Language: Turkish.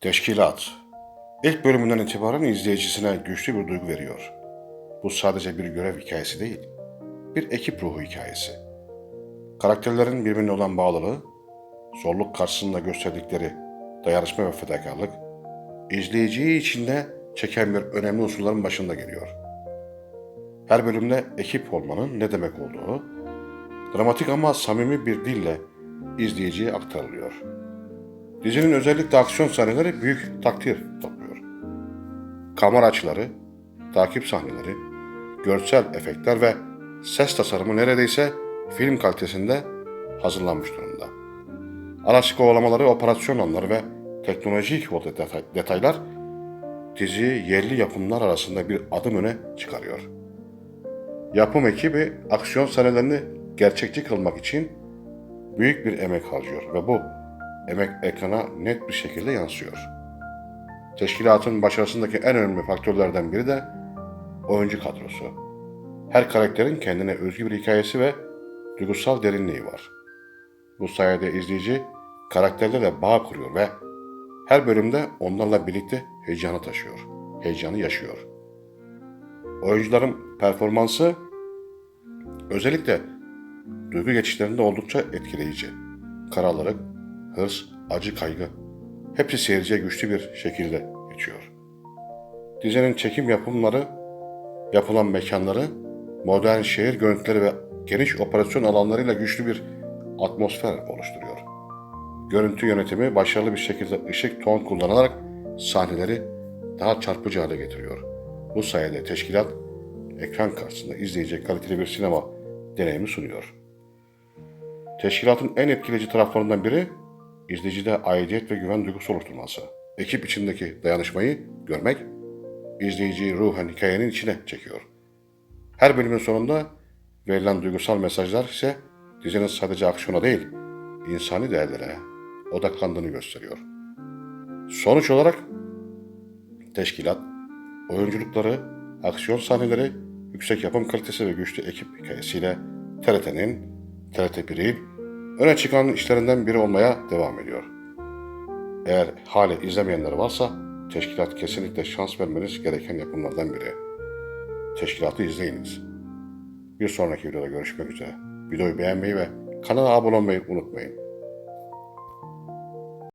Teşkilat İlk bölümünden itibaren izleyicisine güçlü bir duygu veriyor. Bu sadece bir görev hikayesi değil, bir ekip ruhu hikayesi. Karakterlerin birbirine olan bağlılığı, zorluk karşısında gösterdikleri dayanışma ve fedakarlık, izleyiciyi içinde çeken bir önemli unsurların başında geliyor. Her bölümde ekip olmanın ne demek olduğu, dramatik ama samimi bir dille izleyiciye aktarılıyor. Dizinin özellikle aksiyon sahneleri büyük takdir topluyor. Kamera açıları, takip sahneleri, görsel efektler ve ses tasarımı neredeyse film kalitesinde hazırlanmış durumda. Araç kovalamaları, operasyon anları ve teknolojik detay- detaylar diziyi yerli yapımlar arasında bir adım öne çıkarıyor. Yapım ekibi aksiyon sahnelerini gerçekçi kılmak için büyük bir emek harcıyor ve bu emek ekrana net bir şekilde yansıyor. Teşkilatın başarısındaki en önemli faktörlerden biri de oyuncu kadrosu. Her karakterin kendine özgü bir hikayesi ve duygusal derinliği var. Bu sayede izleyici karakterlerle bağ kuruyor ve her bölümde onlarla birlikte heyecanı taşıyor, heyecanı yaşıyor. Oyuncuların performansı özellikle duygu geçişlerinde oldukça etkileyici. Karalık, hırs, acı, kaygı hepsi seyirciye güçlü bir şekilde geçiyor. Dizinin çekim yapımları, yapılan mekanları, modern şehir görüntüleri ve geniş operasyon alanlarıyla güçlü bir atmosfer oluşturuyor. Görüntü yönetimi başarılı bir şekilde ışık ton kullanarak sahneleri daha çarpıcı hale getiriyor. Bu sayede teşkilat ekran karşısında izleyecek kaliteli bir sinema deneyimi sunuyor. Teşkilatın en etkileyici taraflarından biri izleyicide aidiyet ve güven duygusu oluşturması. Ekip içindeki dayanışmayı görmek izleyiciyi ruhen hikayenin içine çekiyor. Her bölümün sonunda verilen duygusal mesajlar ise dizinin sadece aksiyona değil, insani değerlere odaklandığını gösteriyor. Sonuç olarak teşkilat, oyunculukları, aksiyon sahneleri, yüksek yapım kalitesi ve güçlü ekip hikayesiyle TRT'nin, TRT 1'in öne çıkan işlerinden biri olmaya devam ediyor. Eğer hala izlemeyenler varsa teşkilat kesinlikle şans vermeniz gereken yapımlardan biri. Teşkilatı izleyiniz. Bir sonraki videoda görüşmek üzere. Videoyu beğenmeyi ve kanala abone olmayı unutmayın.